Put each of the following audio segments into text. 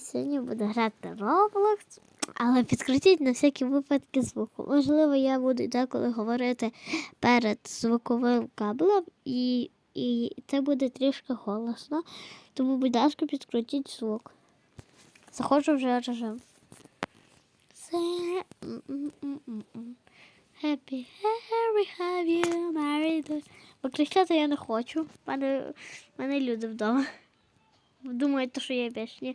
Сьогодні буду грати Roblox, але підкрутіть на всякі випадки звуку. Можливо, я буду деколи говорити перед звуковим каблем, і, і це буде трішки голосно. Тому, будь ласка, підкрутіть звук. Заходжу вже режим. Це... Happy, happy, have you married? Покричати я не хочу. У мене, мене люди вдома. Думають, що я бешня.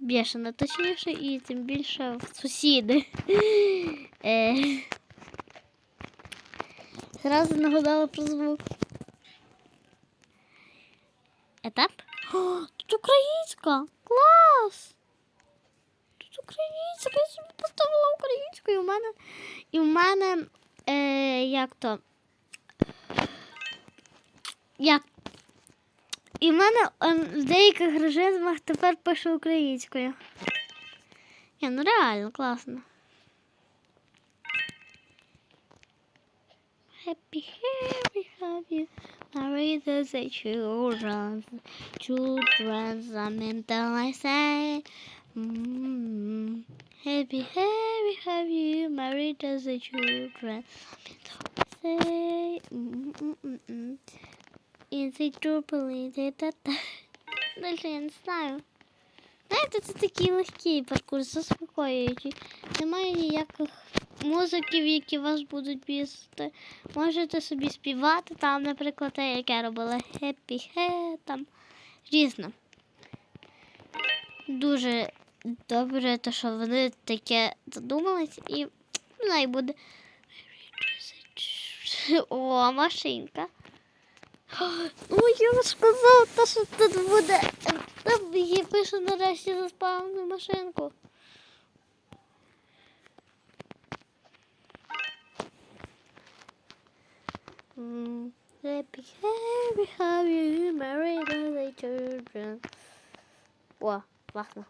Бешена, точніше, і тим більше в сусіди. Е, Зразу нагадала про звук. Етап? О, тут українська! Клас! Тут українська, я собі поставила українську, і в мене, і в мене е, як то. Як і в мене ем, в деяких режимах тепер пише українською. Ні, ну реально класно. Happy, happy, you married as a children, children, something I say. Mm. Happy, happy, you married as a children, something I say. Mm-mm-mm-mm. Язик трупили, та-та. Дальше я не знаю. Знаєте, це такий легкий паркур, заспокоюючий. Немає ніяких музиків, які вас будуть бісити. Можете собі співати там, наприклад, те, як я робила Happy He, там різно. Дуже добре, то, що вони таке задумались і ну, буде. О, машинка. Ой, я ж сказав, та що тут буде. Там її пише нарешті заспавну машинку. М, Happy, happy, have you married as a children. О, класно.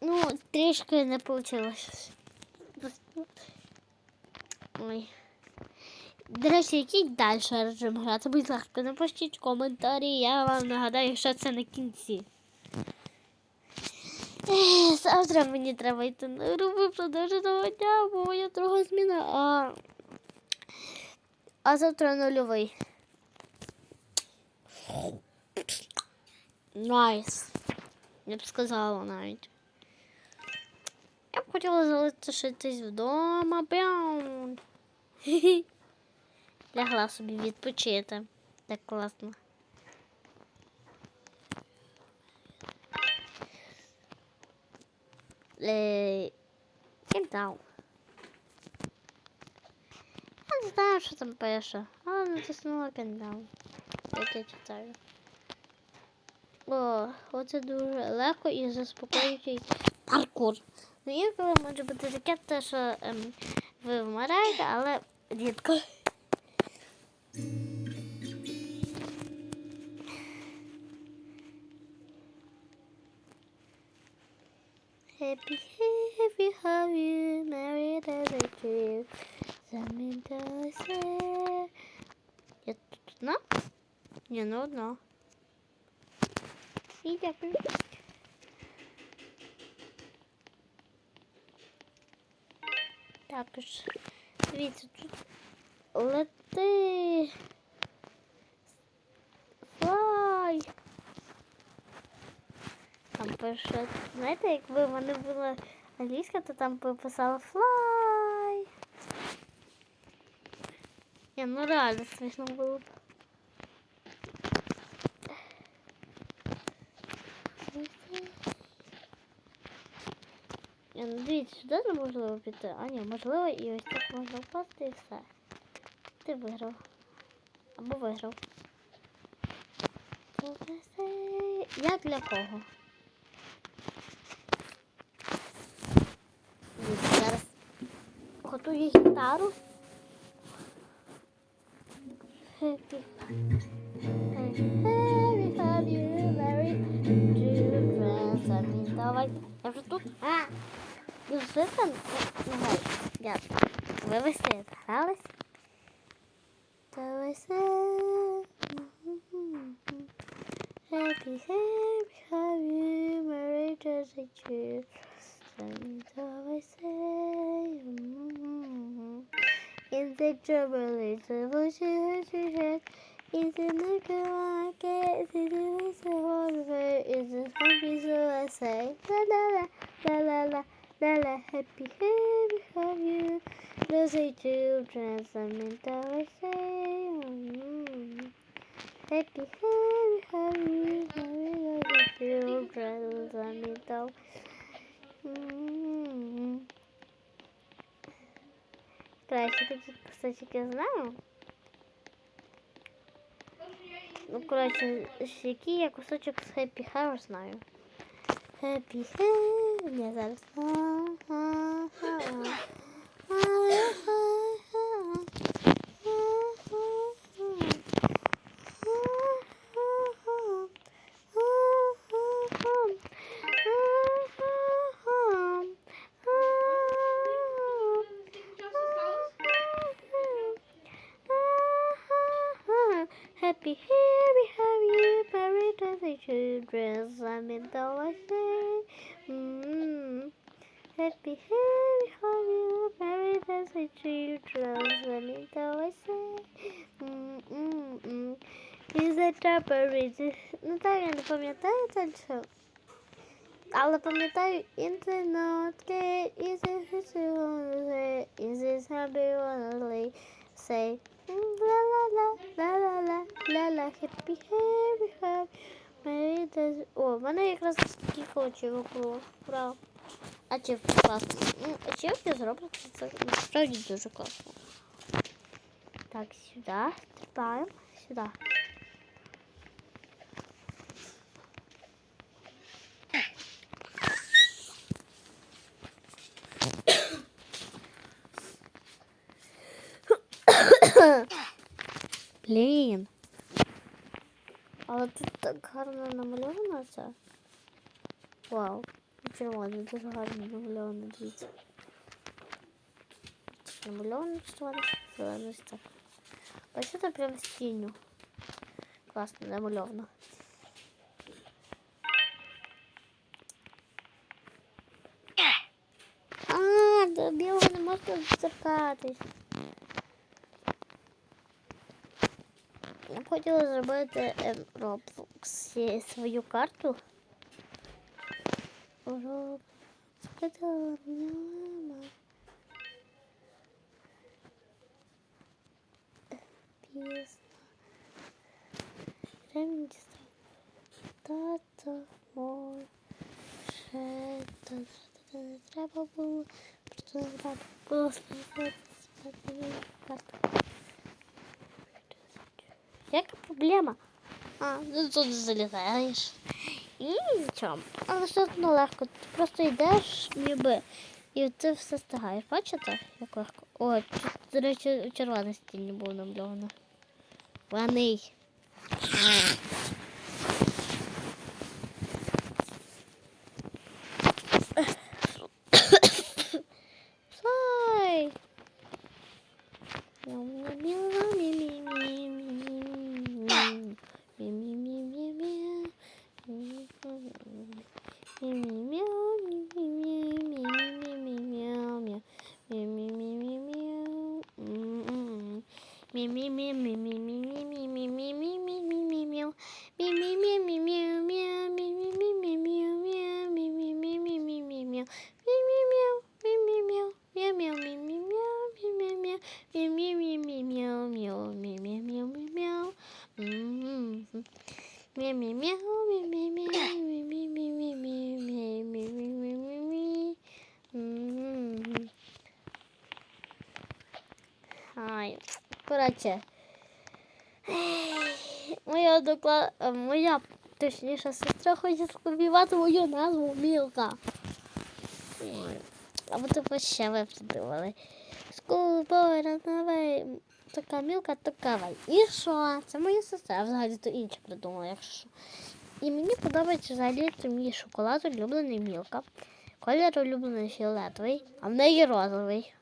Ну, трішки не вийшло. Ой. До речі, який далі режим грати? Будь ласка, напишіть коментарі, я вам нагадаю, що це на кінці. Завтра мені треба йти на групи продовженого дня, бо моя друга зміна, а, а завтра нульовий. Найс. Я б сказала навіть. Я б хотіла залишитись вдома. Бяун. Лягла собі відпочити. Так класно. Е, Кентау. Я не знаю, що там пише, але натиснула кентау. Як я читаю. О, оце дуже легко і заспокоюючий паркур. Ну, інколи може бути таке, те, що ем, ви вмираєте, але рідко. Happy, happy, have you married as a child? Something to say. Я тут одна? Ні, не одна. І дякую. Також, дивіться, тут лети. Пише, знаєте, якби вони були англійська, то там писала fly. Ні, ну реально смішно було б. Ні, ну сюди неможливо піти. А ні, можливо, і ось так можна впасти і все. Ти виграв. Або виграв. Як для кого? Дивіться, Зараз готую гітару. Happy. Happy, have you married children? Самі давай. Я вже тут. А! Ну вже там? Ну, гай. Я. Вивести, грались? Давай Happy, happy, have you does it choose? Sometimes I say, mm In the trouble, it's a shit. It's in the market, it's in the water, it's a happy, so I say, la la la, la la la, la happy, happy, have you? Those are children, sometimes I say, mm Happy, happy, happy, happy, happy children, sometimes М. Краще такі кусочки знаю. Ну, коротше, ще який я кусочок з Happy Hour знаю. Happy Hair. Ні, зараз. Happy, happy, happy, merry to the children. I'm in the say. Mm. Happy, happy, happy, merry to the children. I'm in the say. Mm, mm, mm. Is a trapper, ну так я не пам'ятаю далі. Але пам'ятаю інтернетки, is it his only, is it happy only, say, happy, happy, Merry does... О, в мене якраз кілька очівок було. Браво. Ачівки класно. Ну, ачівки зроблять це насправді дуже класно. Так, сюди, стрибаємо, сюди. Блін. Але тут так гарно намальовано це. Вау. Червоне, дуже гарно намальовано, дивіться. Намальовано червоне, зелене ось так. Бачите, прям з тінню. Класно намальовано. А, до білого не можна доторкатись. б хотіла зробити ем, Roblox є свою карту. Roblox, котра мама. Пісня. Ремінь дістав. Тато мой. Ще та не треба було. Просто не треба було спати карту. Яка проблема? А, ну тут залізаєш. І нічого. Але все одно легко. Ти просто йдеш, ніби. І ты все стигаєш. Бачите, як легко? О, до речі, червоний стіль був намальовано. Ваний. Коротше. Моя докла... е, моя точніше сестра хоче скопіювати мою назву Мілка. Ой, А ви тут ще ви придумали. Скупора новий. Така мілка, то кавай. І що? Це моя сестра, взагалі то інше придумала, якщо що. І мені подобається взагалі то мій шоколад улюблений мілка. Колір улюблений фіолетовий, а в неї розовий.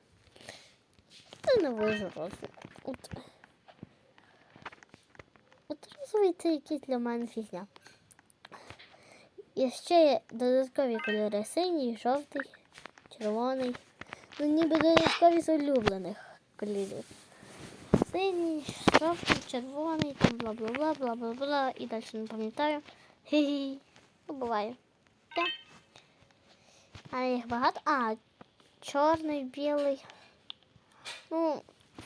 Я не розовий. От. От розовий це для мене фігня. І ще є додаткові кольори синій, жовтий, червоний. Ну, ніби додаткові з улюблених кольорів. Синій, жовтий, червоний, там бла-бла-бла, бла-бла-бла. І далі не пам'ятаю. Хі-хі. Ну, буває. Так. А їх багато. А, чорний, білий. Ну,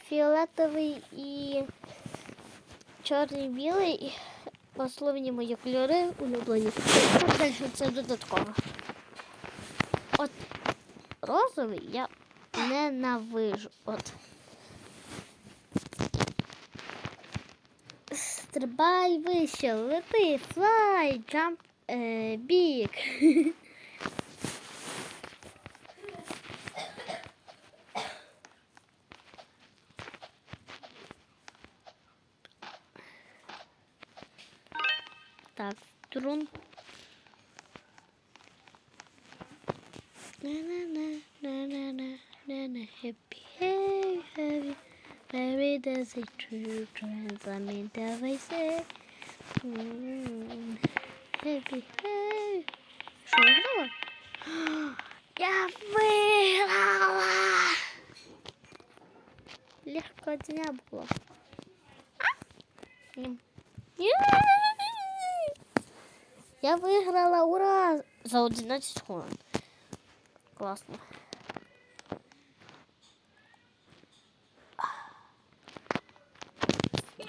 фіолетовий і чорний, білий. Основні мої кольори улюблені. Далі це додатково. От розовий я ненавижу. От. Стрибай вище, лети, флай, джамп, е, бік. Так, трун. На-на-на-на-на-на-на happy, happy, happy. Very does it true transcendental I say. Happy, happy. Що виграла? Я виграла! Легко дня було. Я виграла, ура! За 11 хвилин. Класно.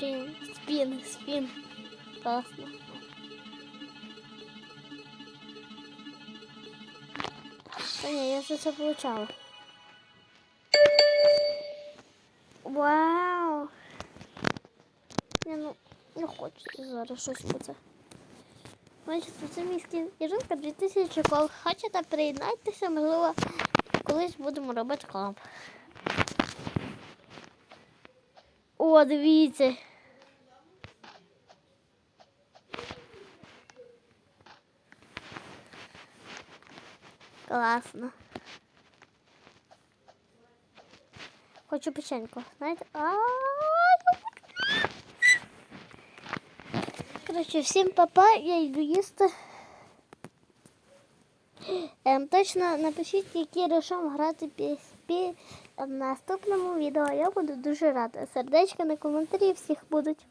Спін, спін, спін. Класно. Та ні, я це получала. Вау! Не, ну, не хочеться зараз щось по це. Це мій скін Іринка 2000 кол. Хочете приєднайтеся, можливо, колись будемо робити колаб. О, дивіться. Класно. Хочу печеньку. Знаєте? Коротше, всім папа, я йду їсти. Ем, точно напишіть, які рішом грати пі в наступному відео. Я буду дуже рада. Сердечка на коментарі всіх будуть.